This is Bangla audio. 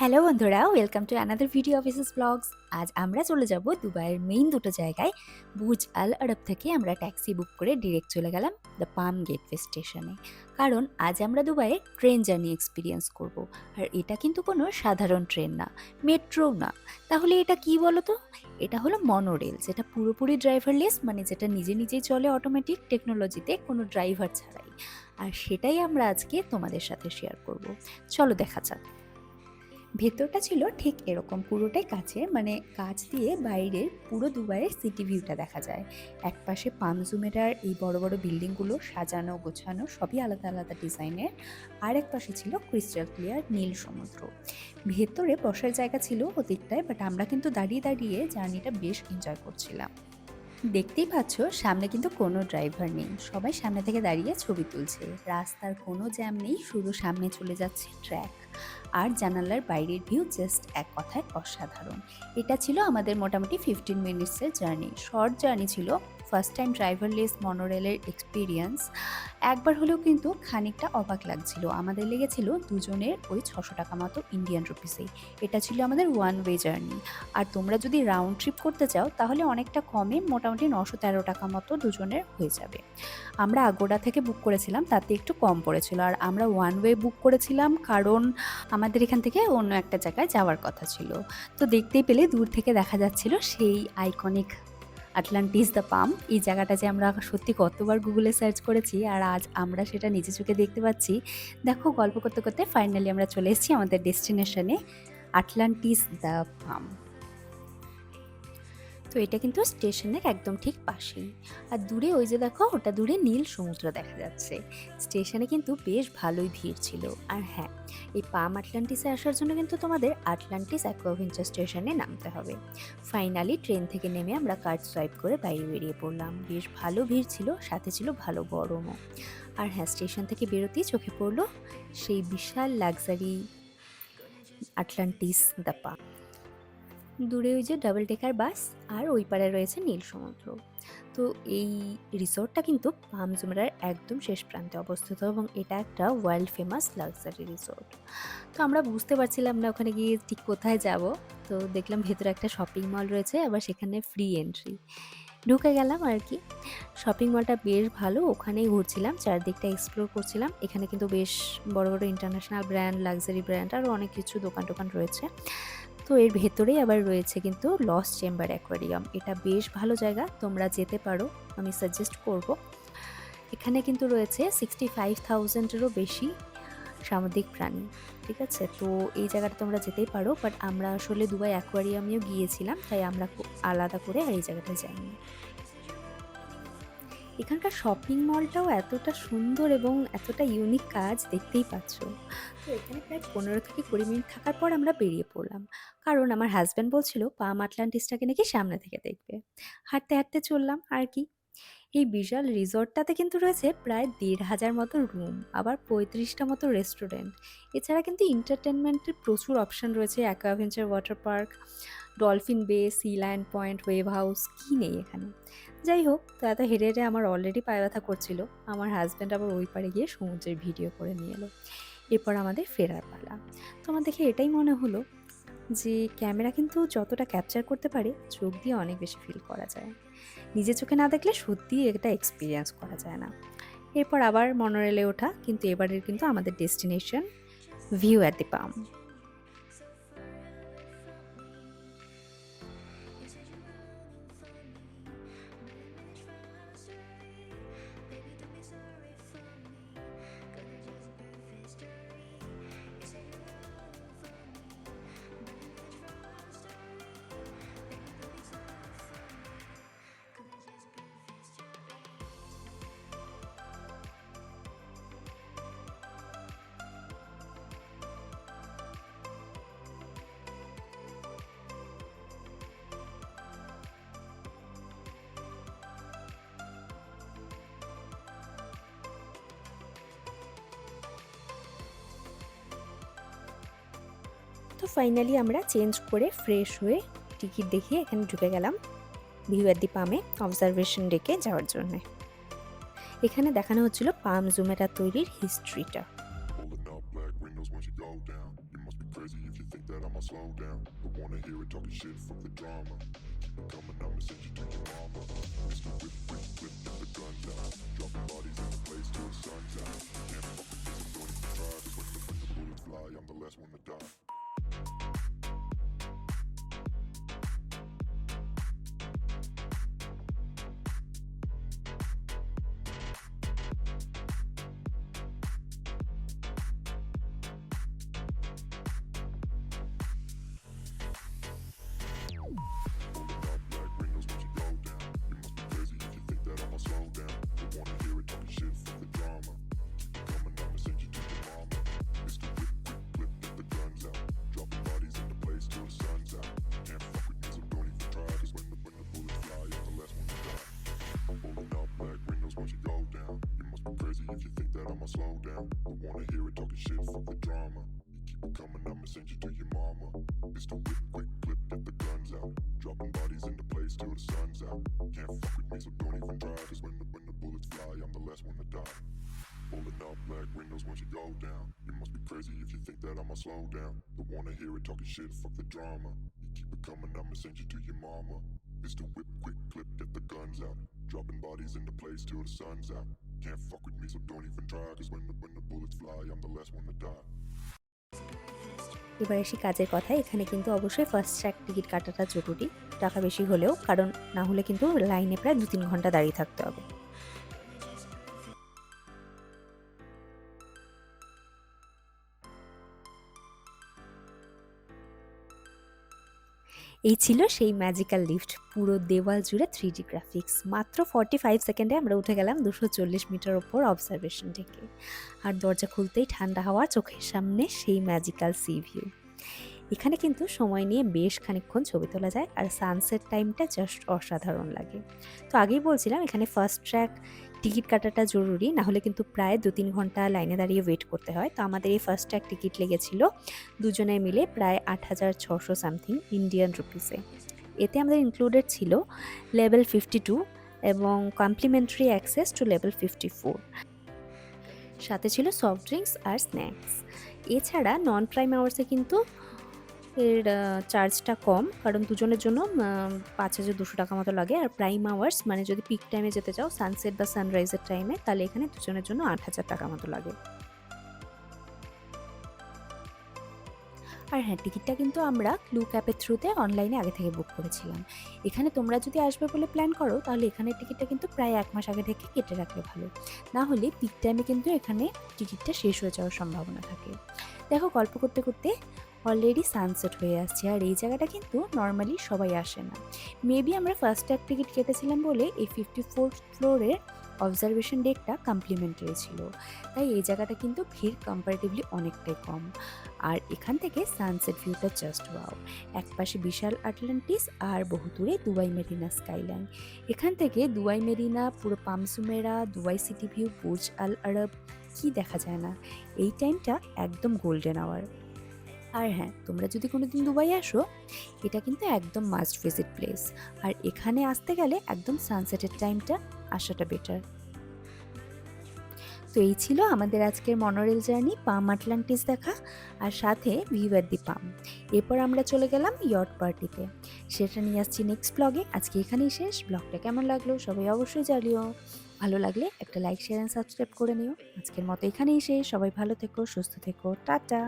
হ্যালো বন্ধুরা welcome to another video offices blogs আজ আমরা চলে যাব দুবাইয়ের মেইন দুটো জায়গায়। বুজ আল আরব থেকে আমরা ট্যাক্সি বুক করে ডিরেক্ট চলে গেলাম দ্য পাম গেটওয়ে স্টেশনে কারণ আজ আমরা দুবাইয়ে ট্রেন জার্নি এক্সপিরিয়েন্স করব। আর এটা কিন্তু কোনো সাধারণ ট্রেন না মেট্রো না। তাহলে এটা কি বলো তো এটা হলো মনোরেল যেটা পুরোপুরি ড্রাইভারলেস মানে যেটা নিজে নিজেই চলে অটোমেটিক টেকনোলজিতে কোনো ড্রাইভার ছাড়াই। আর সেটাই আমরা আজকে তোমাদের সাথে শেয়ার করব। চলো দেখা যাক। ভেতরটা ছিল ঠিক এরকম, পুরোটাই কাছে মানে কাচ দিয়ে বাইরের পুরো দুবাইয়ের সিটি ভিউটা দেখা যায়। এক পাশে পামজুমেরার এই বড় বড় বিল্ডিংগুলো সাজানো, গোছানো, সবই আলাদা আলাদা ডিজাইনের। আর এক পাশে ছিল ক্রিস্টাল ক্লিয়ার নীল সমুদ্র। ভেতরে বসার জায়গা ছিল ওদিকটায়, বাট আমরা কিন্তু দাঁড়িয়ে দাঁড়িয়ে জার্নিটা বেশ এনজয় করছিলাম। দেখতেই পাচ্ছ, সামনে কিন্তু কোনো ড্রাইভার নেই। সবাই সামনে থেকে দাঁড়িয়ে ছবি তুলছে। রাস্তার কোনো জ্যাম নেই, শুধু সামনে চলে যাচ্ছে ট্র্যাক। আর জানালার বাইরের ভিউ জাস্ট এক কথায় অসাধারণ। এটা ছিল আমাদের মোটামুটি ফিফটিন মিনিটসের জার্নি শর্ট জার্নি ছিল ফার্স্ট টাইম ড্রাইভারলেস মনোরেলের এক্সপিরিয়েন্স একবার হলেও কিন্তু খানিকটা অবাক লাগছিল। আমাদের লেগেছিল দুজনের ওই ছশো টাকা মতো ইন্ডিয়ান রুপিসেই এটা ছিল আমাদের ওয়ান ওয়ে জার্নি আর তোমরা যদি রাউন্ড ট্রিপ করতে চাও, তাহলে অনেকটা কমে মোটামুটি নশো তেরো টাকা মতো দুজনের হয়ে যাবে। আমরা আগোড়া থেকে বুক করেছিলাম, তাতে একটু কম পড়েছিল। আর আমরা ওয়ান ওয়ে বুক করেছিলাম কারণ আমাদের এখান থেকে অন্য একটা জায়গায় যাওয়ার কথা ছিল। তো দেখতেই পেলে দূর থেকে দেখা যাচ্ছিল সেই আইকনিক আটলান্টিস দ্য পাম এই জায়গাটা যে আমরা সত্যি কতবার গুগলে সার্চ করেছি আর আজ আমরা সেটা নিজে চোখে দেখতে পাচ্ছি। দেখো, গল্প করতে করতে ফাইনালি আমরা চলে এসেছি আমাদের ডেস্টিনেশনে আটলান্টিস দ্য পাম তো এটা কিন্তু স্টেশনের একদম ঠিক পাশেই। আর দূরে ওই যে দেখো, ওটা দূরে নীল সমুদ্র দেখা যাচ্ছে। স্টেশনে কিন্তু বেশ ভালোই ভিড় ছিল। আর হ্যাঁ এই পাম আটলান্টিসে আসার জন্য কিন্তু তোমাদের আটলান্টিস অ্যাকোয়াভেঞ্চার স্টেশনে নামতে হবে। ফাইনালি ট্রেন থেকে নেমে আমরা কার্ড সোয়াইপ করে বাইরে বেরিয়ে পড়লাম। বেশ ভালো ভিড় ছিল, সাথে ছিল ভালো গরমও। আর হ্যাঁ স্টেশন থেকে বেরোতেই চোখে পড়ল সেই বিশাল লাক্সারি আটলান্টিস দ্য পাম। দূরে ওই যে ডাবল টেকার বাস আর ওই পারে রয়েছে নীল সমুদ্র। তো এই রিসোর্টটা কিন্তু পামজুমরার একদম শেষ প্রান্তে অবস্থিত এবং এটা একটা ওয়ার্ল্ড ফেমাস লাক্সারি রিসোর্ট তো আমরা বুঝতে পারছিলাম না ওখানে গিয়ে ঠিক কোথায় যাব। তো দেখলাম ভেতরে একটা শপিং মল রয়েছে, আবার সেখানে ফ্রি এন্ট্রি ঢুকে গেলাম আর কি। শপিং মলটা বেশ ভালো, ওখানেই ঘুরছিলাম, চারদিকটা এক্সপ্লোর করছিলাম। এখানে কিন্তু বেশ বড় বড় ইন্টারন্যাশনাল ব্র্যান্ড লাক্সারি ব্র্যান্ড আরও অনেক কিছু দোকান টোকান রয়েছে। তো এর ভেতরেই আবার রয়েছে কিন্তু লস চেম্বার অ্যাকোয়ারিয়াম এটা বেশ ভালো জায়গা, তোমরা যেতে পারো, আমি সাজেস্ট করব। এখানে কিন্তু রয়েছে সিক্সটি ফাইভ থাউজেন্ডেরও বেশি সামুদ্রিক প্রাণী, ঠিক আছে? তো এই জায়গাটা তোমরা যেতেই পারো বাট আমরা আসলে দুবাই অ্যাকোয়ারিয়ামেও গিয়েছিলাম, তাই আমরা আলাদা করে আর এই জায়গাটা যাইনি। এখানকার শপিং মলটাও এতটা সুন্দর এবং এতটা ইউনিক কাজ দেখতেই পাচ্ছ। তো এখানে প্রায় পনেরো থেকে কুড়ি মিনিট থাকার পর আমরা বেরিয়ে পড়লাম। কারণ আমার হাজব্যান্ড বলছিল পাম আটলান্টিসটাকে নাকি সামনে থেকে দেখবে। হাঁটতে হাঁটতে চললাম, আর কি। এই বিশাল রিসর্টটাতে কিন্তু রয়েছে প্রায় দেড় হাজার মতো রুম আবার পঁয়ত্রিশটা মতো রেস্টুরেন্ট এছাড়া কিন্তু এন্টারটেনমেন্টের প্রচুর অপশান রয়েছে Aquaventure Water Park Dolphin Bay Sea Land Point Wave House কী নেই এখানে? যাই হোক তো এত হেঁটে হেঁটে আমার অলরেডি পায়ে ব্যথা করছিল। আমার হাজব্যান্ড আবার ওই পারে গিয়ে সমুদ্রের ভিডিও করে নিয়ে এলো। এরপর আমাদের ফেরার পালা। তো আমার দেখে এটাই মনে হলো যে ক্যামেরা কিন্তু যতটা ক্যাপচার করতে পারে, চোখ দিয়ে অনেক বেশি ফিল করা যায়। নিজে চোখে না দেখলে সত্যিই এটা এক্সপিরিয়েন্স করা যায় না। এরপর আবার মনোরেলে ওঠা, কিন্তু এবারের কিন্তু আমাদের destination View at the Palm finally আমরা চেঞ্জ করে ফ্রেশ হয়ে টিকিট দেখিয়ে এখানে ঢুকে গেলাম ভিউয়ার দি পামে অবজারভেশন ডেকে যাওয়ার জন্য এখানে দেখানো হচ্ছিল পাম জুমেরা তৈরির হিস্ট্রিটা Crazy if you think that I'ma slow down. But wanna hear it talking shit from the drama. Coming up I'ma slow down. Don't wanna hear it talking shit, fuck the drama. You keep it coming, I'ma send you to your mama. It's Mr. Whip, quick clip, get the guns out. Dropping bodies into place till the sun's out. Can't fuck with me, so don't even try. Cause when the, when the bullets fly, I'm the last one to die. Pulling up black windows once you go down. You must be crazy if you think that I'ma slow down. Don't wanna hear it talking shit, fuck the drama. You keep it coming, I'ma send you to your mama. It's Mr. Whip, quick clip, get the guns out. Dropping bodies into place till the sun's out. Can't fuck with me, so don't even try. Cause when the, when the bullets fly, I'm the last one to die. এবার আসি কাজের কথা এখানে কিন্তু অবশ্যই ফার্স্ট ট্র্যাক টিকিট কাটাটা জরুরি টাকা বেশি হলেও কারণ না হলে কিন্তু লাইনে প্রায় দু তিন ঘণ্টা দাঁড়িয়ে থাকতে হবে এই ছিল সেই ম্যাজিক্যাল লিফট পুরো দেওয়াল জুড়ে থ্রি ডি গ্রাফিক্স মাত্র ফর্টি ফাইভ সেকেন্ডে আমরা উঠে গেলাম দুশো চল্লিশ মিটার ওপর অবজারভেশন থেকে। আর দরজা খুলতেই ঠান্ডা হাওয়া, চোখের সামনে সেই ম্যাজিক্যাল সি ভিউ এখানে কিন্তু সময় নিয়ে বেশ খানিকক্ষণ ছবি তোলা যায়, আর সানসেট টাইমটা জাস্ট অসাধারণ লাগে। তো আগেই বলছিলাম, এখানে ফার্স্ট ট্র্যাক টিকিট কাটাটা জরুরি না হলে কিন্তু প্রায় দু তিন ঘণ্টা লাইনে দাঁড়িয়ে ওয়েট করতে হয়। তো আমাদের এই ফার্স্ট ট্র্যাক টিকিট লেগেছিল দুজনে মিলে প্রায় আট হাজার ছশো সামথিং ইন্ডিয়ান রুপিসে এতে আমাদের ইনক্লুডেড ছিল লেভেল ফিফটি টু এবং complimentary access to level fifty four সাথে ছিল সফট ড্রিঙ্কস আর স্ন্যাক্স এছাড়া নন প্রাইম আওয়ার্সে কিন্তু এর চার্জটা কম। কারণ দুজনের জন্য পাঁচ হাজার দুশো টাকা মতো লাগে। আর প্রাইম আওয়ার্স মানে যদি পিক টাইমে যেতে চাও সানসেট বা সানরাইজের টাইমে তাহলে এখানে দুজনের জন্য আট হাজার টাকা মতো লাগে। আর হ্যাঁ টিকিটটা কিন্তু আমরা ক্লু ক্যাপের থ্রুতে অনলাইনে আগে থেকে বুক করেছিলাম। এখানে তোমরা যদি আসবে বলে প্ল্যান করো, তাহলে এখানের টিকিটটা কিন্তু প্রায় এক মাস আগে থেকে কেটে রাখলে ভালো। না হলে পিক টাইমে কিন্তু এখানে টিকিটটা শেষ হয়ে যাওয়ার সম্ভাবনা থাকে। দেখো, গল্প করতে করতে অলরেডি সানসেট হয়ে আসছে, আর এই জায়গাটা কিন্তু নর্মালি সবাই আসে না। মেবি আমরা ফার্স্ট ট্যাগ টিকিট কেটেছিলাম বলে এই ফিফটি ফোর ফ্লোরের অবজারভেশন ডেকটা কমপ্লিমেন্টারি ছিল। তাই এই জায়গাটা কিন্তু ভিড় কম্পারেটিভলি অনেকটাই কম। আর এখান থেকে সানসেট ভিউটা জাস্ট ওয়াও একপাশে বিশাল আটলান্টিস আর বহু দূরে দুবাই মেরিনা স্কাইলাইন এখান থেকে দুবাই মেরিনা, পুরো Palm Jumeirah, Dubai city view Burj Al Arab, কি দেখা যায় না? এই টাইমটা একদম গোল্ডেন আওয়ার আর হ্যাঁ তোমরা যদি কোনোদিন দুবাই আসো, এটা কিন্তু একদম মাস্ট ভিজিট প্লেস আর এখানে আসতে গেলে একদম সানসেটের টাইমটা আসাটা বেটার তো এই ছিল আমাদের আজকের মনোরেল জার্নি পাম আটলান্টিস দেখা, আর সাথে অ্যাট দি পাম এরপর আমরা চলে গেলাম ইয়ট পার্টিতে সেটা নিয়ে আসছি নেক্সট ব্লগে আজকে এখানেই শেষ। ব্লগটা কেমন লাগল সবাই অবশ্যই জানিও। ভালো লাগলে একটা লাইক শেয়ার অ্যান্ড সাবস্ক্রাইব করে নিও। আজকের মতো এখানেই শেষ। সবাই ভালো থেকো, সুস্থ থেকো। টাটা!